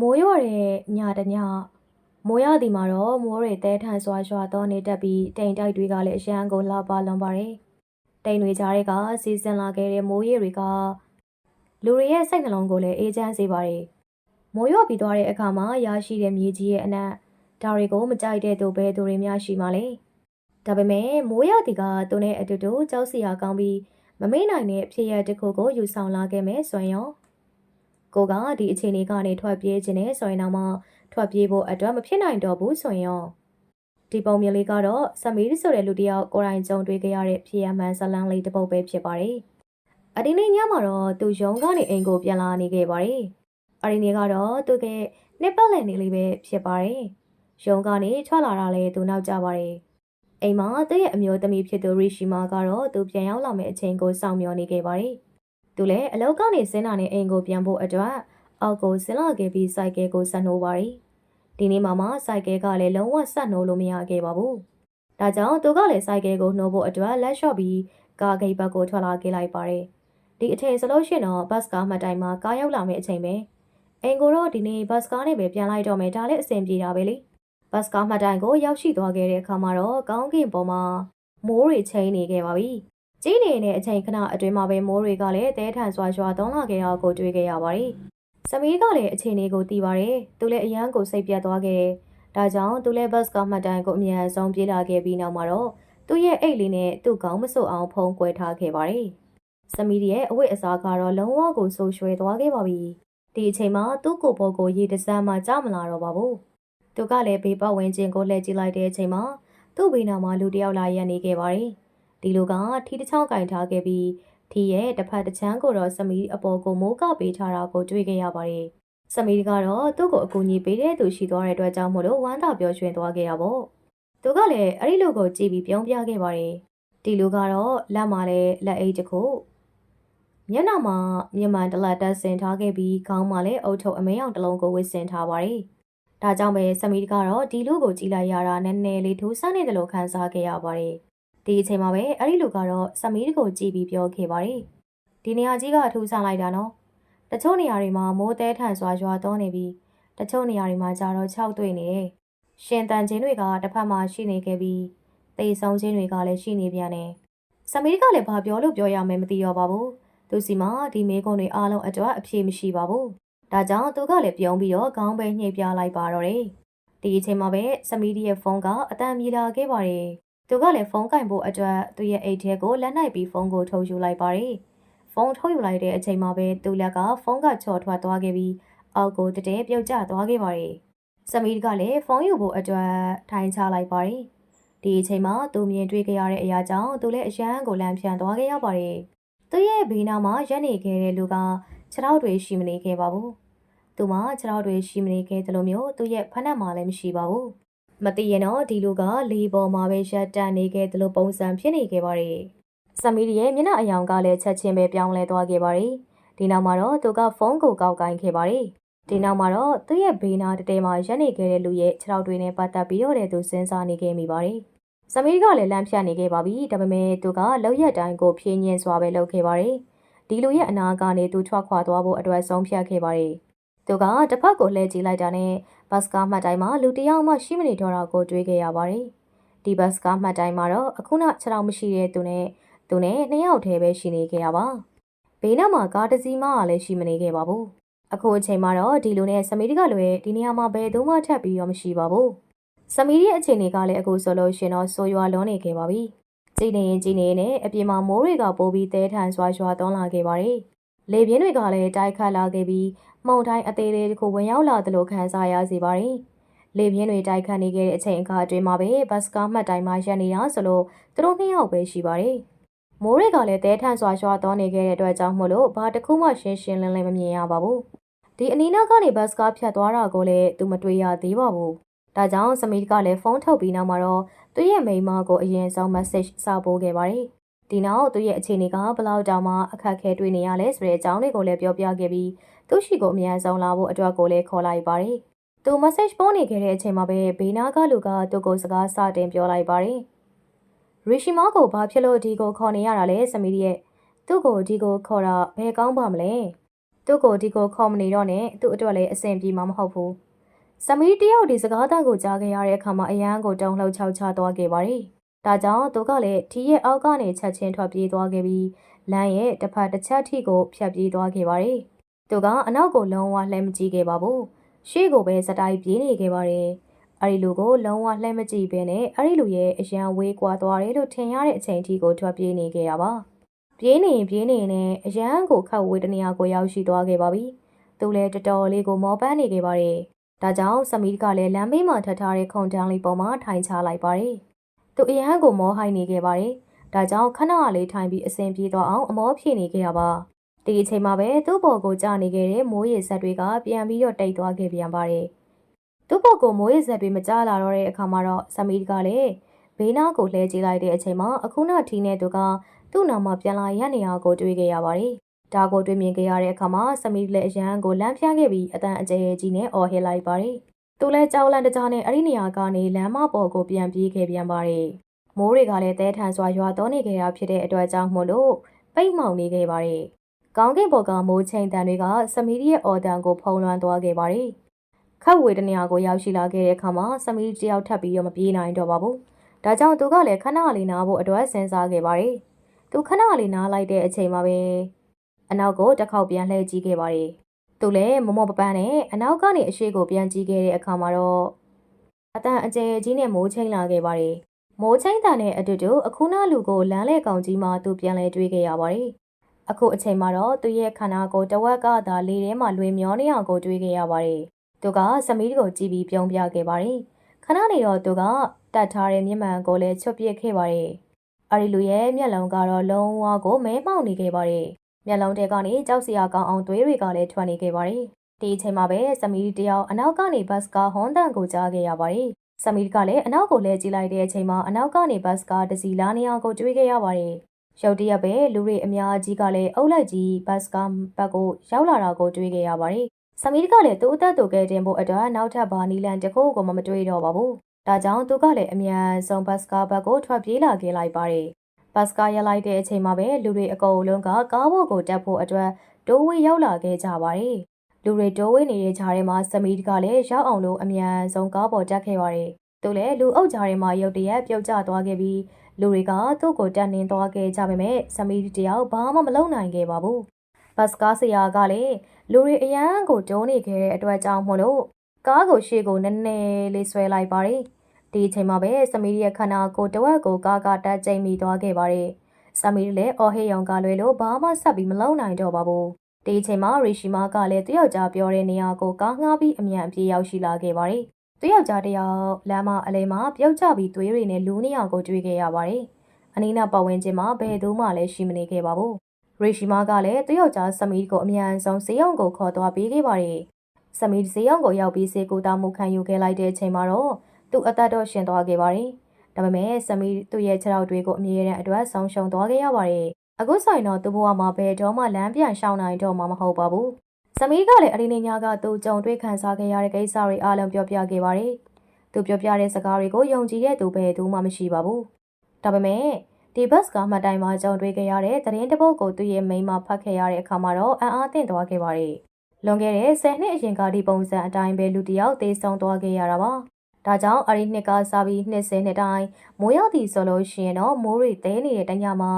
မိုးရွာတဲ့ညတညမိုးရသည်မှာတော့မိုးတွေတဲထန်စွာရွာတော့နေတတ်ပြီးတိမ်တိုက်တွေကလည်းအရန်ကိုလှပလွန်ပါတယ်တိမ်တွေကြားတွေကစီစဉ်လာခဲ့တဲ့မိုးရေတွေကလူတွေရဲ့စိတ်နှလုံးကိုလည်းအေးချမ်းစေပါတယ်မိုးရွာပြီးသွားတဲ့အခါမှာရရှိတဲ့မြေကြီးရဲ့အနက်ဒါတွေကိုမကြိုက်တဲ့သူပဲသူတွေများရှိမှလေဒါပေမဲ့မိုးရသည်ကသူနဲ့အတူတူကြောက်စရာကောင်းပြီးမမေ့နိုင်တဲ့အဖြစ်ရတစ်ခုကိုယူဆောင်လာခဲ့မယ်ဆိုရင်ရော ကိုကဒီအခြေအနေကနေထွက်ပြေးခြင်းနဲ့ဆိုရင်တော့မှထွက်ပြေးဖို့အတွက်မဖြစ်နိုင်တော့ဘူးဆိုရင်ရောဒီပုံမြင်လေးကတော့ဆမီးဆိုတဲ့လူတစ်ယောက်ကိုယ်တိုင်ကြုံတွေ့ခဲ့ရတဲ့ဖြစ်ရမှန်ဇလန်းလေးတစ်ပုဒ်ပဲဖြစ်ပါတယ်။အဒီနေ့ညမှာတော့သူရုံးကနေအိမ်ကိုပြန်လာနေခဲ့ပါတယ်။အဒီနေ့ကတော့သူကနှစ်ပတ်လည်နေလေးပဲဖြစ်ပါတယ်။ရုံးကနေထွက်လာတာလေသူနောက်ကြပါတယ်။အိမ်မှာသူ့ရဲ့အမျိုးသမီးဖြစ်သူရီရှီမာကတော့သူပြန်ရောက်လာမယ့်အချိန်ကိုစောင့်မျှော်နေခဲ့ပါတယ်။ သူလည်းအလောက်ကနေဆင်းလာတဲ့အိမ်ကိုပြန်ဖို့အတွက်အောက်ကိုဆင်းလာခဲ့ပြီးစိုက်ကဲကိုဆက်နှိုးပါတယ်။ဒီနေ့မှမှစိုက်ကဲကလည်းလုံးဝဆက်နှိုးလို့မရခဲ့ပါဘူး။ဒါကြောင့်သူကလည်းစိုက်ကဲကိုနှိုးဖို့အတွက်လက်လျှော့ပြီးကားဂိတ်ဘက်ကိုထွက်လာခဲ့လိုက်ပါတယ်။ဒီအချိန်ဆိုလို့ရှိရင်တော့ဘတ်ကားမှတ်တိုင်မှာကားရောက်လာမယ့်အချိန်ပဲ။အိမ်ကိုတော့ဒီနေ့ဘတ်ကားနဲ့ပဲပြန်လိုက်တော့မယ်ဒါလည်းအဆင်ပြေတာပဲလေ။ဘတ်ကားမှတ်တိုင်ကိုရောက်ရှိသွားခဲ့တဲ့အခါမှာတော့ကောင်းကင်ပေါ်မှာမိုးတွေချိန်နေခဲ့ပါပြီ။ ကြီးနေတဲ့အချိန်ခဏအတွင်းမှာပဲမိုးတွေကလည်းတဲထန်စွာရွာသွန်းလာခဲ့တာကိုတွေ့ခဲ့ရပါတယ်။စမီးကလည်းအခြေအနေကိုသိပါတယ်။သူလည်းအရန်ကိုစိတ်ပြတ်သွားခဲ့တယ်။ဒါကြောင့်သူလည်းဘတ်ကမှတ်တိုင်ကိုအမြန်ဆုံးပြေးလာခဲ့ပြီးနောက်မှာတော့သူ့ရဲ့အိတ်လေးနဲ့သူ့ကောင်းမစွအောင်ဖုံးကွယ်ထားခဲ့ပါတယ်။စမီးရဲ့အဝတ်အစားကတော့လုံးဝကိုဆိုးရွှဲသွားခဲ့ပါပြီ။ဒီအချိန်မှာသူ့ကိုယ်ပေါ်ကိုရေတစမ်းမှကြမလာတော့ပါဘူး။သူကလည်းဘေးပတ်ဝန်းကျင်ကိုလှည့်ကြည့်လိုက်တဲ့အချိန်မှာသူ့ဘေးနားမှာလူတစ်ယောက်လာရက်နေခဲ့ပါတယ်။ ဒီလိုကထီတစ်ချောင်းကင်ထားခဲ့ပြီးထီရဲ့တစ်ဖက်တစ်ချမ်းကိုတော့စမီအပေါ်ကိုမိုးကပေးထားတာကိုတွေ့ခဲ့ရပါတယ်။စမီကတော့သူ့ကိုအကူအညီပေးတဲ့သူရှိသွားတဲ့အတွက်ကြောင့်မို့လို့ဝမ်းသာပျော်ရွှင်သွားခဲ့တာပေါ့။သူကလည်းအဲ့ဒီလိုကိုကြည့်ပြီးပြောင်းပြခဲ့ပါတယ်။ဒီလူကတော့လက်မှာလည်းလက်အိတ်တစ်ခုမျက်နှာမှာမျက်မှန်တစ်လက်တက်ဆင်ထားခဲ့ပြီးခေါင်းမှာလည်းအုတ်ထုပ်အမဲအောင်တစ်လုံးကိုဝစ်ဆင်ထားပါတယ်။ဒါကြောင့်ပဲစမီကတော့ဒီလူကိုကြည့်လိုက်ရတာနည်းနည်းလေးထူးဆန်းနေတယ်လို့ခံစားခဲ့ရပါတယ်။ ဒီအချိန်မှာပဲအဲ့ဒီလူကတော့စမီးတကိုကြည့်ပြီးပြောခဲ့ပါတယ်။ဒီနေရာကြီးကအထူးဆန်းလိုက်တာနော်။တချို့နေရာတွေမှာမိုးတဲထန်စွာရွာသွန်းနေပြီးတချို့နေရာတွေမှာကျတော့ခြောက်သွေ့နေတယ်။ရှင်တန်ချင်းတွေကတစ်ဖက်မှာရှိနေခဲ့ပြီးသေဆုံးချင်းတွေကလည်းရှိနေပြန်တယ်။စမီးကလည်းဘာပြောလို့ပြောရမယ်မသိရောပါဘူး။သူစီမှာဒီမေကုန်းတွေအားလုံးအတွက်အဖြေမရှိပါဘူး။ဒါကြောင့်သူကလည်းပြုံးပြီးတော့ခေါင်းပဲညှိပြလိုက်ပါတော့တယ်။ဒီအချိန်မှာပဲစမီးရဲ့ဖုန်းကအတန်မြည်လာခဲ့ပါတယ်။ သူကလည်းဖုန်းကင်ဖို့အတွက်သူ့ရဲ့အိတ်ထဲကိုလက်နိုင်ပြီးဖုန်းကိုထုတ်ယူလိုက်ပါတယ်။ဖုန်းထုတ်ယူလိုက်တဲ့အချိန်မှာပဲသူ့လက်ကဖုန်းကချော်ထွက်သွားခဲ့ပြီးအောက်ကိုတတဲပြုတ်ကျသွားခဲ့ပါတယ်။စမီးကလည်းဖုန်းယူဖို့အတွက်ထိုင်ချလိုက်ပါတယ်။ဒီအချိန်မှာသူမြင်တွေ့ခဲ့ရတဲ့အရာကြောင့်သူလည်းအရန်ကိုလန့်ဖြန့်သွားခဲ့ရပါတယ်။သူ့ရဲ့ဘေးနားမှာရက်နေခဲ့တဲ့လူကခြေထောက်တွေရှိမနေခဲ့ပါဘူး။သူမှခြေထောက်တွေရှိမနေခဲ့တယ်လို့မျိုးသူ့ရဲ့ဖက်နှက်မှာလည်းမရှိပါဘူး။ မသိရင်တော့ဒီလူကလေပေါ်မှာပဲရက်တန်နေခဲ့တယ်လို့ပုံစံဖြစ်နေခဲ့ပါတယ်။စမီးရဲ့မျက်နှာအယောင်ကလည်းချက်ချင်းပဲပြောင်းလဲသွားခဲ့ပါတယ်။ဒီနောက်မှာတော့သူကဖုန်းကိုကောက်ကင်ခဲ့ပါတယ်။ဒီနောက်မှာတော့သူ့ရဲ့ဘေးနားတတဲမှာရက်နေခဲ့တဲ့လူရဲ့ခြေထောက်တွေနဲ့ပတ်သက်ပြီးတော့တဲ့သူစဉ်းစားနေခဲ့မိပါတယ်။စမီးကလည်းလမ်းဖြတ်နေခဲ့ပါပြီ။ဒါပေမဲ့သူကလောက်ရက်တိုင်းကိုဖြင်းညင်းစွာပဲလုပ်ခဲ့ပါတယ်။ဒီလူရဲ့အနာကနေသူထွက်ခွာသွားဖို့အတွက်ဆုံးဖြတ်ခဲ့ပါတယ်။ သူကတစ်ဖက်ကိုလှည့်ကြည့်လိုက်တာနဲ့ဘတ်ကားမှတ်တိုင်းမှာလူတစ်ယောက်မှရှိမနေတော့တာကိုတွေးခဲ့ရပါတယ်။ဒီဘတ်ကားမှတ်တိုင်းမှာတော့အခုနခြေထောက်မရှိတဲ့သူနဲ့သူနဲ့နှစ်ယောက်တည်းပဲရှိနေခဲ့ရပါ။ဘေးနားမှာကားတစ်စီးမှလည်းရှိမနေခဲ့ပါဘူး။အခုအချိန်မှာတော့ဒီလူနဲ့စမီးကလွယ်ဒီနေရာမှာဘယ်သူမှထပ်ပြီးတော့မရှိပါဘူး။စမီးရဲ့အခြေအနေကလည်းအခုဆိုလို့ရှင်တော့ဆိုးရွားလွန်းနေခဲ့ပါပြီ။ကြည်နေရင်ကြည်နေနဲ့အပြင်မှာမိုးတွေကပိုးပြီးတဲထန်စွာရွာသွန်းလာခဲ့ပါတယ်။လေပြင်းတွေကလည်းတိုက်ခတ်လာခဲ့ပြီး မှုန်တိုင်းအသေးလေးတစ်ခုဝင်ရောက်လာသလိုခံစားရစေပါတယ်။လေပြင်းတွေတိုက်ခတ်နေခဲ့တဲ့အချိန်အခါအတွင်းမှာပဲဘတ်စကားမှတ်တိုင်းမှာရက်နေတာဆိုလို့သူတို့နှစ်ယောက်ပဲရှိပါတယ်။မိုးတွေကလည်းတဲထန်စွာရွာသွန်းနေခဲ့တဲ့အတွက်ကြောင့်မို့လို့ဘာတစ်ခုမှရှင်းရှင်းလင်းလင်းမမြင်ရပါဘူး။ဒီအနီးနားကနေဘတ်စကားဖြတ်သွားတာကိုလည်းသူမတွေ့ရသေးပါဘူး။ဒါကြောင့်စမီးကလည်းဖုန်းထုတ်ပြီးနောက်မှာတော့သူ့ရဲ့မိန်းမကိုအရင်ဆုံး message စာပို့ခဲ့ပါတယ်။ဒီနောက်သူ့ရဲ့အခြေအနေကဘလောက်တောင်မှအခက်အခဲတွေ့နေရလဲဆိုတဲ့အကြောင်းတွေကိုလည်းပြောပြခဲ့ပြီး သူ့ရှိကိုအမြန်ဆုံးလာဖို့အတွက်ကိုလည်းခေါ်လိုက်ပါတယ်။သူ message ပို့နေခဲ့တဲ့အချိန်မှာပဲဘေးနာကလူကသူ့ကိုစကားစတင်ပြောလိုက်ပါတယ်။ရီရှိမောကိုဘာဖြစ်လို့ဒီကိုခေါ်နေရတာလဲစမီးရဲ့သူ့ကိုဒီကိုခေါ်တာဘယ်ကောင်းပါမလဲ။သူသူ့ကိုဒီကိုခေါ်မနေတော့နဲ့သူ့အတွက်လည်းအဆင်ပြေမှာမဟုတ်ဘူးစမီတယောက်ဒီစကားတန်ကိုကြားခဲ့ရတဲ့အခါမှာအရန်ကိုတုံလှုပ်ချောက်ချသွားခဲ့ပါတယ်ဒါကြောင့်သူကလည်းထီရဲ့အောက်ကနေချက်ချင်းထွက်ပြေးသွားခဲ့ပြီးလမ်းရဲ့တစ်ဖက်တစ်ချက်ထိကိုဖြတ်ပြေးသွားခဲ့ပါတယ် သူကအနောက်ကိုလုံးဝလှမ်းမကြည့်ခဲ့ပါဘူးရှေ့ကိုပဲစတိုက်ပြေးနေခဲ့ပါတယ်အဲ့ဒီလူကိုလုံးဝလှမ်းမကြည့်ဘဲနဲ့အဲ့ဒီလူရဲ့အရန်ဝေးကွာသွားတယ်လို့ထင်ရတဲ့အချိန်ထိကိုထွက်ပြေးနေခဲ့တာပါပြေးနေရင်ပြေးနေနဲ့အရန်ကိုခတ်ဝေးတနေရာကိုရောက်ရှိသွားခဲ့ပါပြီသူလည်းတော်တော်လေးကိုမောပန်းနေခဲ့ပါတယ်ဒါကြောင့်စမီးကလည်းလမ်းဘေးမှာထပ်ထားတဲ့ခုံတန်းလေးပေါ်မှာထိုင်ချလိုက်ပါတယ်သူအရန်ကိုမောဟိုက်နေခဲ့ပါတယ်ဒါကြောင့်ခဏလေးထိုင်ပြီးအဆင်ပြေသွားအောင်အမောဖြည့်နေခဲ့တာပါ ဒီအချိန်မှာပဲသူ့ဘော်ကိုကြာနေခဲ့တဲ့မိုးရေဆက်တွေကပြန်ပြီးတော့တိတ်သွားခဲ့ပြန်ပါတယ်သူ့ဘော်ကိုမိုးရေဆက်တွေမကြလာတော့တဲ့အခါမှာတော့စမီးကလည်းဘေးနားကိုလှည့်ကြည့်လိုက်တဲ့အချိန်မှာအခုနထီနဲ့သူကသူ့နာမှာပြန်လာရနေရကိုတွေးခဲ့ရပါတယ်ဒါကိုတွေ့မြင်ခဲ့ရတဲ့အခါမှာစမီးလည်းအရန်ကိုလမ်းပြခဲ့ပြီးအတန်အကျယ်ကြီးနဲ့အော်ဟစ်လိုက်ပါတယ်သူလည်းကြောက်လန့်တကြားနဲ့အဲ့ဒီနေရာကနေလမ်းမပေါ်ကိုပြန်ပြေးခဲ့ပြန်ပါတယ်မိုးတွေကလည်းတဲထန်စွာရွာသွန်းနေခဲ့တာဖြစ်တဲ့အတွက်ကြောင့်မို့လို့ပိတ်မှောင်နေခဲ့ပါတယ်။ ကောင်းကင်ဘော်ကမိုးချိန်တန်တွေကစမီးရဲ့အော်တန်ကိုဖုံးလွှမ်းသွားခဲ့ပါတယ်။ခတ်ဝေတနေရာကိုရောက်ရှိလာခဲ့တဲ့အခါမှာစမီးတယောက်ထပ်ပြီးတော့မပြေးနိုင်တော့ပါဘူး။ဒါကြောင့်သူကလည်းခဏလေးနားဖို့အတွက်စဉ်းစားခဲ့ပါတယ်။သူခဏလေးနားလိုက်တဲ့အချိန်မှာပဲအနောက်ကိုတစ်ခေါက်ပြန်လှည့်ကြည့်ခဲ့ပါတယ်။သူလည်းမမောပပန်းနဲ့အနောက်ကနေအရှိကိုပြန်ကြည့်ခဲ့တဲ့အခါမှာတော့အတန်အကျယ်ကြီးနဲ့မိုးချိန်လာခဲ့ပါတယ်။မိုးချင်းတန်နဲ့အတူတူအခုနလူကိုလမ်းလေကောင်ကြီးမှသူပြန်လဲတွေးခဲ့ရပါတယ်။ အခုအချိန်မှာတော့သူရဲ့ခန္ဓာကိုယ်တဝက်ကသာလေထဲမှာလွင်မျောနေအောင်ကိုတွေးခဲ့ရပါတယ်။သူကစမီးကိုကြည့်ပြီးပြုံးပြခဲ့ပါတယ်။ခဏနေတော့သူကတတ်ထားတဲ့မျက်မှန်ကိုလည်းချွတ်ပစ်ခဲ့ပါတယ်။အဲဒီလူရဲ့မျက်လုံးကတော့လုံးဝကိုမဲမှောင်နေခဲ့ပါတယ်။မျက်လုံးတဲကနေကြောက်စရာကောင်းအောင်သွေးတွေကလည်းထွက်နေခဲ့ပါတယ်။ဒီအချိန်မှာပဲစမီးတယောက်အနောက်ကနေဘတ်စကားဟွန်တန်ကိုကြားခဲ့ရပါတယ်။စမီးကလည်းအနောက်ကိုလဲကြည့်လိုက်တဲ့အချိန်မှာအနောက်ကနေဘတ်စကားတစီလာနေအောင်ကိုတွေးခဲ့ရပါတယ်။ ရုတ်တရက်ပဲလူတွေအများကြီးကလည်းအုပ်လိုက်ကြီးဘတ်စကားဘက်ကိုရောက်လာတာကိုတွေးခဲ့ရပါတယ်။စမီးကလည်းသူ့အသက်တူကဲတင်ဖို့အတွက်နောက်ထပ်ဘာနီလန်တစ်ခုကိုမှမတွေးတော့ပါဘူး။ဒါကြောင့်သူကလည်းအမြန်ဆုံးဘတ်စကားဘက်ကိုထွက်ပြေးလာခဲ့လိုက်ပါတယ်။ဘတ်စကားရလိုက်တဲ့အချိန်မှာပဲလူတွေအကုန်လုံးကကားဘော်ကိုတက်ဖို့အတွက်ဒိုးဝေးရောက်လာခဲ့ကြပါတယ်။လူတွေဒိုးဝေးနေတဲ့ဂျားထဲမှာစမီးကလည်းရောက်အောင်လို့အမြန်ဆုံးကားပေါ်တက်ခဲ့ပါတယ်။သူလည်းလူအုပ်ကြားထဲမှာရုတ်တရက်ပြုတ်ကျသွားခဲ့ပြီး လူတွေကသူ့ကိုတက်နှင်းသွားခဲ့ကြပေမဲ့စမီတယောက်ဘာမှမလုပ်နိုင်ခဲ့ပါဘူး။ဘတ်စကားဆရာကလည်းလူတွေအရန်ကိုတုံးနေခဲ့တဲ့အတွက်ကြောင့်မို့လို့ကားကိုရှေ့ကိုနည်းနည်းလေးဆွဲလိုက်ပါတယ်။ဒီအချိန်မှာပဲစမီရဲ့ခန္ဓာကိုယ်တဝက်ကိုကားကတက်ကျိန်မိသွားခဲ့ပါတယ်။စမီလည်းအော်ဟေးယောင်ကလွယ်လို့ဘာမှဆက်ပြီးမလုပ်နိုင်တော့ပါဘူး။ဒီအချိန်မှာရီရှီမာကလည်းသူ့ယောက်ျားပြောတဲ့နေရာကိုကားငှားပြီးအမြန်အပြေးရောက်ရှိလာခဲ့ပါတယ်။ သူ့ယောက်ျားတယောက်လမ်းမအလဲမှာပြုတ်ကျပြီးသွေးတွေနဲ့လူးနေအောင်ကိုတွေ့ခဲ့ရပါတယ်။အနီးနားပတ်ဝန်းကျင်မှာဘယ်သူမှလည်းရှိမနေခဲ့ပါဘူး။ရီရှီမာကလည်းသူ့ယောက်ျားစမီကိုအမြန်ဆုံးဈေးရုံကိုခေါ်သွားပေးခဲ့ပါတယ်။စမီဈေးရုံကိုရောက်ပြီးဈေးကူတာမှုခံယူခဲ့လိုက်တဲ့အချိန်မှာတော့သူ့အသက်တော့ရှင်သွားခဲ့ပါတယ်။ဒါပေမဲ့စမီသူ့ရဲ့ခြေထောက်တွေကိုအမြဲတမ်းအတွက်ဆုံးရှုံးသွားခဲ့ရပါတယ်။အခုဆိုရင်တော့သူ့ဘဝမှာဘယ်တော့မှလမ်းပြန်ရှောင်နိုင်တော့မှမဟုတ်ပါဘူး။ စမီကလည်းအရင်ညကသူကြုံတွေ့ခံစားခဲ့ရတဲ့ကိစ္စတွေအားလုံးပြောပြခဲ့ပါတယ်။သူပြောပြတဲ့စကားတွေကိုယုံကြည်တဲ့သူဘယ်သူမှမရှိပါဘူး။ဒါပေမဲ့ဒီဘတ်ကမှတ်တိုင်မှာကြုံတွေ့ခဲ့ရတဲ့သတင်းတပုတ်ကိုသူ့ရဲ့မိန်းမဖတ်ခဲ့ရတဲ့အခါမှာတော့အံ့အားသင့်သွားခဲ့ပါတယ်။လွန်ခဲ့တဲ့10နှစ်အရင်ကဒီပုံစံအတိုင်းပဲလူတစ်ယောက်သေဆုံးသွားခဲ့ရတာပါ။ဒါကြောင့်အရီနှစ်ကစားပြီးနှစ်စနှစ်တိုင်းမိုးရောက်သည်ဆိုလို့ရှိရင်တော့မိုးတွေသဲနေတဲ့တညမှာ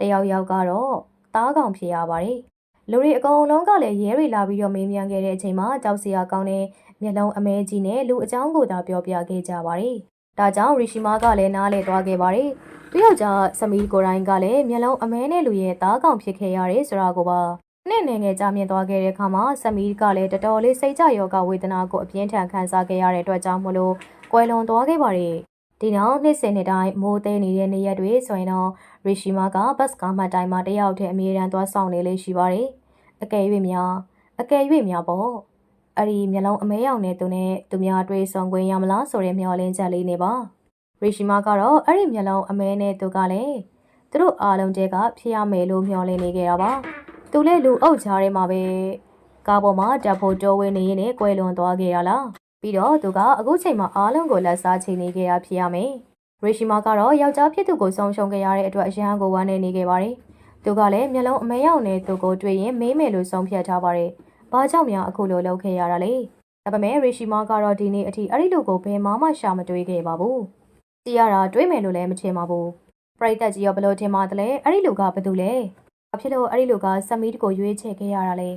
တယောက်ယောက်ကတော့သားကောင်ဖြစ်ရပါတယ်။ လူတွေအကုန်လုံးကလည်းရဲတွေလာပြီးတော့မေးမြန်းခဲ့တဲ့အချိန်မှာကြောက်စရာကောင်းတဲ့မျက်လုံးအမဲကြီးနဲ့လူအကြောင်းကိုသာပြောပြခဲ့ကြပါတယ်။ဒါကြောင့်ရီရှီမာကလည်းနားလေသွားခဲ့ပါတယ်။သူယောက်ျားစမီကိုရိုင်းကလည်းမျက်လုံးအမဲနဲ့လူရဲ့သားကောင်ဖြစ်ခဲ့ရတယ်ဆိုတာကိုပါနှစ်နေငယ်ကြာမြင့်သွားခဲ့တဲ့အခါမှာစမီကလည်းတော်တော်လေးစိတ်ကြယောဂဝေဒနာကိုအပြင်းထန်ခံစားခဲ့ရတဲ့အတွက်ကြောင့်မလို့ကွယ်လွန်သွားခဲ့ပါတယ်။ ဒီနောက်နှစ်စဉ်နှစ်တိုင်းမိုးသေးနေတဲ့နေရက်တွေဆိုရင်တော့ရီရှီမာကဘတ်ကားမှတိုင်းမှာတယောက်တည်းအမြဲတမ်းသွားဆောင်နေလေးရှိပါတယ်။အကယ်၍များအကယ်၍များပေါ့။အဲ့ဒီမျက်လုံးအမဲရောင်နဲ့သူနဲ့သူများတွေ့ဆုံခွင့်ရမလားဆိုတဲ့မျှော်လင့်ချက်လေးနေပါ။ရီရှီမာကတော့အဲ့ဒီမျက်လုံးအမဲနဲ့သူကလည်းသူတို့အားလုံးတည်းကဖြစ်ရမယ်လို့မျှော်လင့်နေကြတာပါ။သူလည်းလူအုပ်ကြားထဲမှာပဲကားပေါ်မှာတပ်ဖို့တိုးဝင်းနေရင်လည်းကွယ်လွန်သွားခဲ့ရလား။ ပြီးတော့သူကအခုချိန်မှာအားလုံးကိုလက်စားချိန်နေခဲ့ရဖြစ်ရမယ်။ရီရှီမာကတော့ယောက်ျားဖြစ်သူကိုဆုံးရှုံးခဲ့ရတဲ့အတွက်အရန်ကိုဝမ်းနေနေခဲ့ပါတယ်။သူကလည်းမျက်လုံးအမဲရောက်နေသူကိုတွေ့ရင်မေးမယ်လို့ဆုံးဖြတ်ထားပါတယ်။ဘာကြောင့်များအခုလိုလုပ်ခဲ့ရတာလဲ။ဒါပေမဲ့ရီရှီမာကတော့ဒီနေ့အထိအဲ့ဒီလူကိုဘယ်မှမှရှာမတွေ့ခဲ့ပါဘူး။ကြည့်ရတာတွေးမယ်လို့လည်းမထင်ပါဘူး။ပရိသတ်ကြီးရောဘယ်လို့ထင်ပါသလဲ။အဲ့ဒီလူကဘာတူလဲ။ဘာဖြစ်လို့အဲ့ဒီလူကစမီးတကိုရွေးချယ်ခဲ့ရတာလဲ